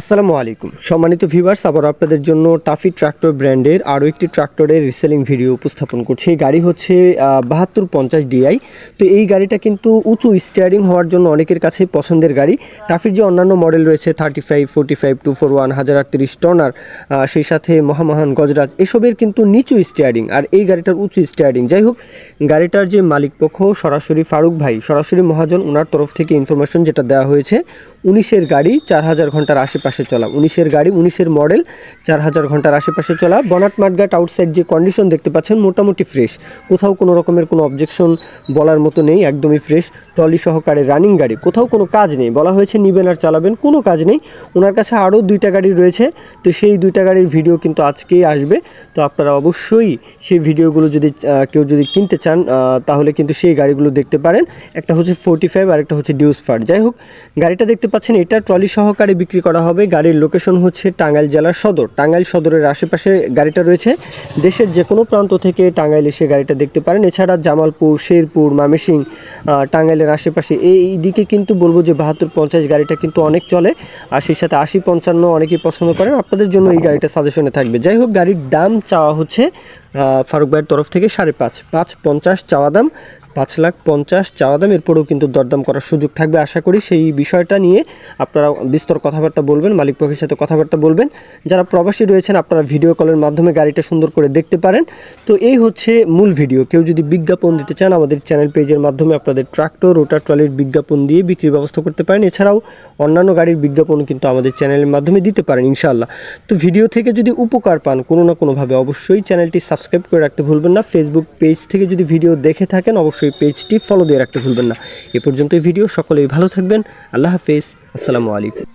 আসসালামু আলাইকুম। সম্মানিত ভিউয়ার্স আবার আপনাদের জন্য টাফি ট্রাক্টর ব্র্যান্ডের আরও একটি ট্রাক্টরের রিসেলিং ভিডিও উপস্থাপন করছে। এই গাড়ি হচ্ছে বাহাত্তর পঞ্চাশ ডিআই তো এই গাড়িটা কিন্তু উঁচু স্টিয়ারিং হওয়ার জন্য অনেকের কাছেই পছন্দের গাড়ি। টাফির যে অন্যান্য মডেল রয়েছে thirty five forty five two four one হাজার আটত্রিশ টনার সেই সাথে মহামহান গজরাজ, এসবের কিন্তু নিচু স্টিয়ারিং আর এই গাড়িটার উঁচু স্টিয়ারিং যাই হোক, গাড়িটার যে মালিক পক্ষ সরাসরি ফারুক ভাই, সরাসরি মহাজন ওনার তরফ থেকে ইনফরমেশন যেটা দেওয়া হয়েছে, উনিশের গাড়ি চার হাজার ঘণ্টার আশেপাশে চলা। উনিশের গাড়ি, উনিশের মডেল চার হাজার ঘণ্টার আশেপাশে চলা। বনাট মাঠঘাট আউটসাইড যে কন্ডিশন দেখতে পাচ্ছেন, মোটামুটি ফ্রেশ কোথাও কোনো রকমের কোনো অবজেকশন বলার মতো নেই, একদমই ফ্রেশ ট্রলি সহকারে রানিং গাড়ি, কোথাও কোনো কাজ নেই। বলা হয়েছে নিবেন আর চালাবেন, কোনো কাজ নেই। ওনার কাছে আরও দুইটা গাড়ি রয়েছে। তো সেই দুইটা গাড়ির ভিডিও কিন্তু আজকেই আসবে। তো আপনারা অবশ্যই সেই ভিডিওগুলো যদি কেউ যদি কিনতে চান তাহলে কিন্তু সেই গাড়িগুলো দেখতে পারেন। একটা হচ্ছে ফোর্টি ফাইভ আর একটা হচ্ছে ডিউস ফার যাই হোক, গাড়িটা দেখতে পাচ্ছেন, এটা ট্রলি সহকারে বিক্রি করা হবে। গাড়ির লোকেশন হচ্ছে টাঙ্গাইল জেলার সদর। টাঙ্গাইল সদরের আশেপাশে গাড়িটা রয়েছে। দেশের যে কোনো প্রান্ত থেকে টাঙ্গাইল এসে গাড়িটা দেখতে পারেন। এছাড়া জামালপুর, শেরপুর মামেসিং টাঙ্গাইলের আশেপাশে। এই দিকে কিন্তু বলব যে বাহাত্তর পঞ্চাশ গাড়িটা কিন্তু অনেক চলে। আর সেই সাথে আশি পঞ্চান্ন অনেকেই পছন্দ করেন। আপনাদের জন্য এই গাড়িটা সাজেশনে থাকবে। যাই হোক, গাড়ির দাম চাওয়া হচ্ছে ফারুক ভাইয়ের তরফ থেকে সাড়ে পাঁচ পাঁচ পঞ্চাশ চাওয়া দাম, পাঁচ লাখ পঞ্চাশ চাওয়া দাম। এরপরেও কিন্তু দরদাম করার সুযোগ থাকবে আশা করি। সেই বিষয়টা নিয়ে আপনারা বিস্তর কথাবার্তা বলবেন, মালিক পক্ষের সাথে কথাবার্তা বলবেন। যারা প্রবাসী রয়েছেন, আপনারা ভিডিও কলের মাধ্যমে গাড়িটা সুন্দর করে দেখতে পারেন। তো এই হচ্ছে মূল ভিডিও কেউ যদি বিজ্ঞাপন দিতে চান, আমাদের চ্যানেল পেজের মাধ্যমে আপনাদের ট্রাক্টর রোটার ট্রলির বিজ্ঞাপন দিয়ে বিক্রির ব্যবস্থা করতে পারেন। এছাড়াও অন্যান্য গাড়ির বিজ্ঞাপন কিন্তু আমাদের চ্যানেলের মাধ্যমে দিতে পারেন ইনশাআল্লাহ। তো ভিডিও থেকে যদি উপকার পান, কোনো না কোনোভাবে অবশ্যই চ্যানেলটি সাবস্ক্রাইব করে রাখতে ভুলবেন না। ফেসবুক পেজ থেকে যদি ভিডিও দেখে থাকেন, অবশ্যই পেজটি ফলো দিয়ে রাখতে ভুলবেন না। এ পর্যন্ত ভিডিও সকলেই ভালো থাকবেন। আল্লাহ হাফেজ। আসসালামু আলাইকুম।